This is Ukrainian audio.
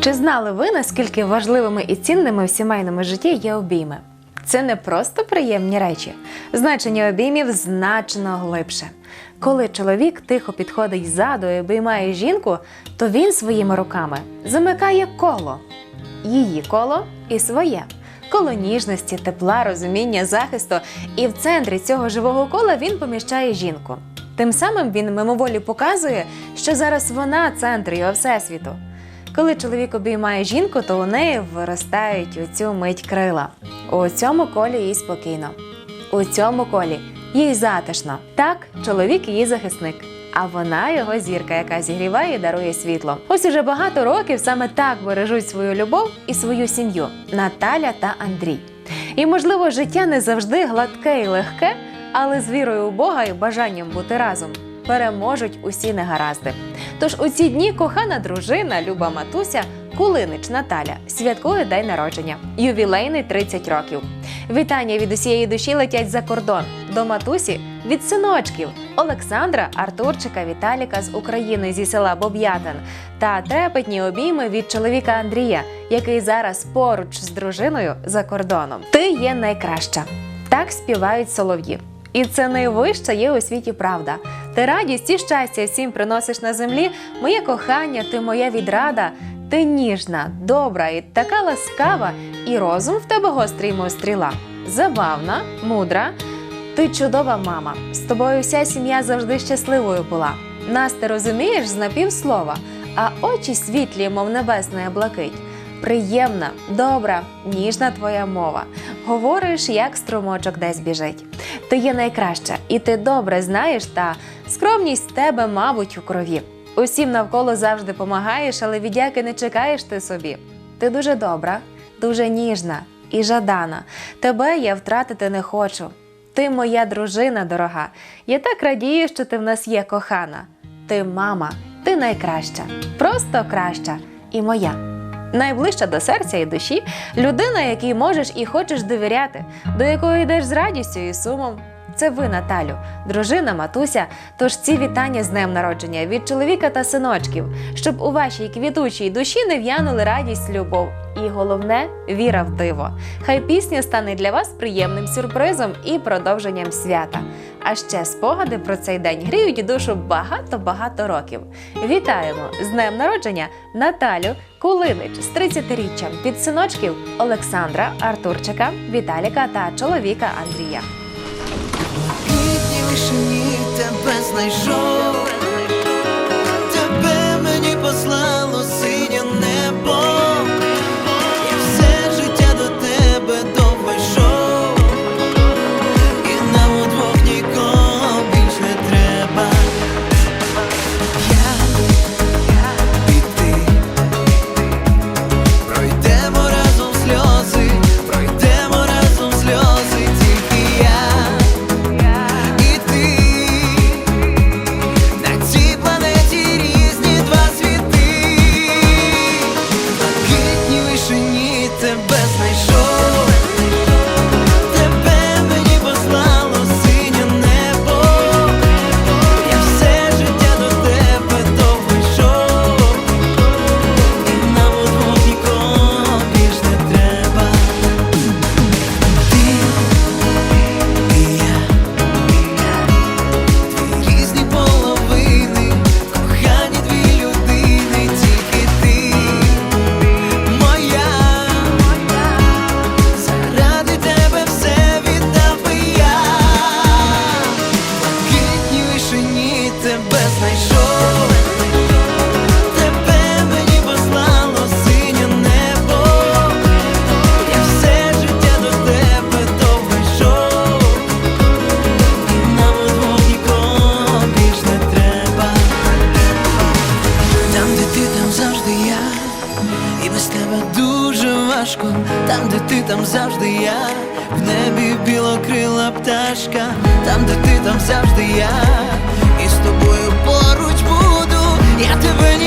Чи знали ви, наскільки важливими і цінними в сімейному житті є обійми? Це не просто приємні речі. Значення обіймів значно глибше. Коли чоловік тихо підходить ззаду і обіймає жінку, то він своїми руками замикає коло, її коло і своє. Коло ніжності, тепла, розуміння, захисту, і в центрі цього живого кола він поміщає жінку. Тим самим він мимоволі показує, що зараз вона центр його всесвіту. Коли чоловік обіймає жінку, то у неї виростають у цю мить крила. У цьому колі їй спокійно. У цьому колі їй затишно. Так, чоловік її захисник. А вона його зірка, яка зігріває і дарує світло. Ось уже багато років саме так бережуть свою любов і свою сім'ю Наталя та Андрій. І можливо, життя не завжди гладке і легке, але з вірою у Бога і бажанням бути разом переможуть усі негаразди. Тож у ці дні кохана дружина Люба Матуся Кулинич Наталя святкує день народження, ювілейний 30 років. Вітання від усієї душі летять за кордон до матусі від синочків Олександра, Артурчика, Віталіка з України зі села Боб'ятин та трепетні обійми від чоловіка Андрія, який зараз поруч з дружиною за кордоном. Ти є найкраща. Так співають солов'ї. І це найвища є у світі правда. Ти радість і щастя всім приносиш на землі. Моє кохання, ти моя відрада. Ти ніжна, добра і така ласкава, і розум в тебе гострий, мов стріла. Забавна, мудра. Ти чудова мама. З тобою вся сім'я завжди щасливою була. Нас ти розумієш з напівслова, а очі світлі, мов небесна блакить. Приємна, добра, ніжна твоя мова. Говориш, як струмочок десь біжить. Ти є найкраща, і ти добре знаєш, та скромність тебе, мабуть, у крові. Усім навколо завжди помагаєш, але віддяки не чекаєш ти собі. Ти дуже добра, дуже ніжна і жадана. Тебе я втратити не хочу. Ти моя дружина дорога. Я так радію, що ти в нас є кохана. Ти мама, ти найкраща, просто краща і моя. Найближча до серця і душі людина, якій можеш і хочеш довіряти, до якої йдеш з радістю і сумом. Це ви, Наталю, дружина, матуся. Тож ці вітання з днем народження від чоловіка та синочків, щоб у вашій квітучій душі не в'янули радість, любов. І головне віра в диво. Хай пісня стане для вас приємним сюрпризом і продовженням свята. А ще спогади про цей день гріють душу багато-багато років. Вітаємо з днем народження Наталю Кулинич з 30-річчям від синочків Олександра, Артурчика, Віталіка та чоловіка Андрія. Квітні вишені тебе знайшов, знайшов, тебе послало синє небо, я все життя до тебе довго йшов. І нам удвох нікого більш не треба. Там, де ти, там завжди я, і без тебе дуже важко. Там, де ти, там завжди я, в небі білокрила пташка. Там, де ти, там завжди тобою поруч буду, я тебе.